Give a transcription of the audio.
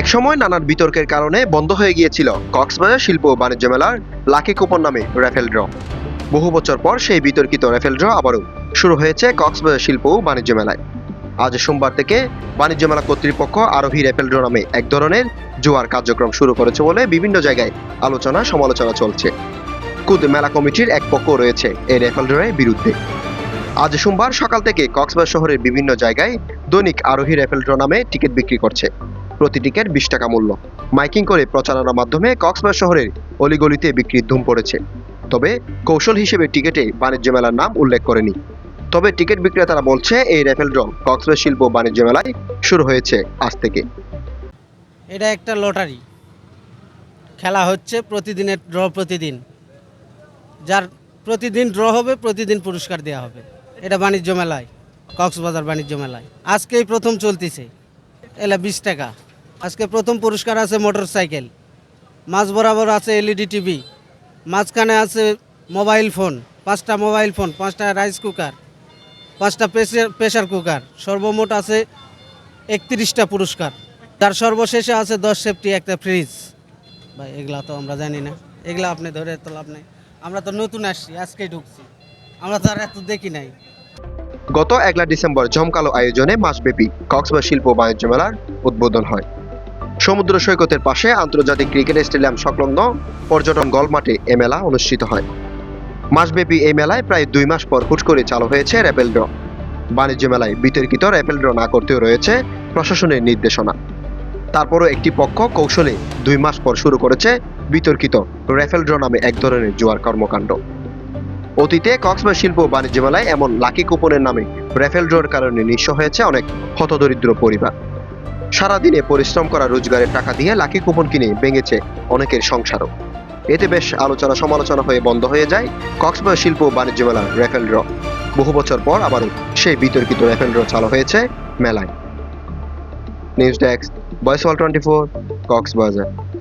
একসময় নানান বিতর্কের কারণে বন্ধ হয়ে গিয়েছিল কক্সবাজার শিল্প ও বাণিজ্য মেলার লাকি কুপন নামে র্যাফেল ড্র। বহু বছর পর সেই বিতর্কিত র্যাফেল ড্র আবারও শুরু হয়েছে কক্সবাজার শিল্প ও বাণিজ্য মেলায়। আজ সোমবার থেকে বাণিজ্য মেলা কর্তৃপক্ষ আরোহী র্যাফেল ড্র নামে এক ধরনের জোয়ার কার্যক্রম শুরু করেছে বলে বিভিন্ন জায়গায় আলোচনা সমালোচনা চলছে। কুদ মেলা কমিটির এক পক্ষ রয়েছে এই র্যাফেল ড্রয়ের বিরুদ্ধে। আজ সোমবার সকাল থেকে কক্সবাজার শহরের বিভিন্ন জায়গায় দৈনিক আরোহী র্যাফেল ড্র নামে টিকিট বিক্রি করছে। প্রতি টিকিট বিশ টাকা মূল্য। মাইকিং করে প্রচারণার মাধ্যমে কক্সবাজার শহরের অলিগলিতে বিক্রির ধুম পড়েছে। তবে কৌশল হিসেবে টিকিটে বাণিজ্য মেলার নাম উল্লেখ করেনি। তবে টিকিট বিক্রেতারা বলছে, এই র্যাফেল ড্র কক্সবাজার শিল্প বাণিজ্য মেলায় শুরু হয়েছে আজ থেকে। এটা একটা লটারি। খেলা হচ্ছে প্রতিদিনের ড্র প্রতিদিন। যার প্রতিদিন ড্র হবে, প্রতিদিন পুরস্কার দেওয়া হবে। এটা বাণিজ্য মেলায়। কক্সবাজার বাণিজ্য মেলায়। আজকেই প্রথম চলতেছে। এলা বিশ টাকা। আজকে প্রথম পুরস্কার আছে মোটর সাইকেল মাঝ বরাবর আছে এলইডি টিভি। মাঝখানে আছে মোবাইল ফোন। পাঁচটা মোবাইল ফোন, পাঁচটা রাইস কুকার, পাঁচটা প্রেসার প্রেশার কুকার। সর্বমোট আছে একত্রিশটা পুরস্কার। তার সর্বশেষে আছে দশ সেফটি, একটা ফ্রিজ। ভাই, এগুলা তো আমরা জানি না। এগুলা আপনি ধরে তো লাভ নেই। আমরা তো নতুন আসছি, আজকেই ঢুকছি। আমরা তো আর এত দেখি নাই। গত একলা ডিসেম্বর জমকালো আয়োজনে মাসব্যাপী কক্সবাজার শিল্প বাণিজ্য মেলার উদ্বোধন হয়। সমুদ্র সৈকতের পাশে আন্তর্জাতিক ক্রিকেট স্টেডিয়াম সংলগ্ন পর্যটন গলমাঠে এ মেলা অনুষ্ঠিত হয়। মাসব্যাপী এই মেলায় প্রায় দুই মাস পর হুট করে চালু হয়েছে র্যাপেল ড্র। বাণিজ্য মেলায় বিতর্কিত র্যাপেল ড্র না করতেও রয়েছে প্রশাসনের নির্দেশনা। তারপরও একটি পক্ষ কৌশলে দুই মাস পর শুরু করেছে বিতর্কিত র্যাফেল ড্র নামে এক ধরনের জুয়ার কর্মকাণ্ড। অতীতে কক্সবাজার শিল্প বাণিজ্য মেলায় এমন লাকি কুপনের নামে রেফেল ড্রর কারণে নিঃস্ব হয়েছে অনেক হতদরিদ্র পরিবার। সারাদিনে পরিশ্রম করা রোজগারের টাকা দিয়ে লাকি কুপন কিনে ভেঙেছে অনেকের সংসারও। এতে বেশ আলোচনা সমালোচনা হয়ে বন্ধ হয়ে যায় কক্সবাজার শিল্প বাণিজ্য মেলার রেফেল ড্র। বহু বছর পর আবারও সেই বিতর্কিত রেফেল ড্র চালু হয়েছে মেলায়। নিউজ ডেস্ক, বয়স ওয়াল টোয়েন্টি ফোর, কক্সবাজার।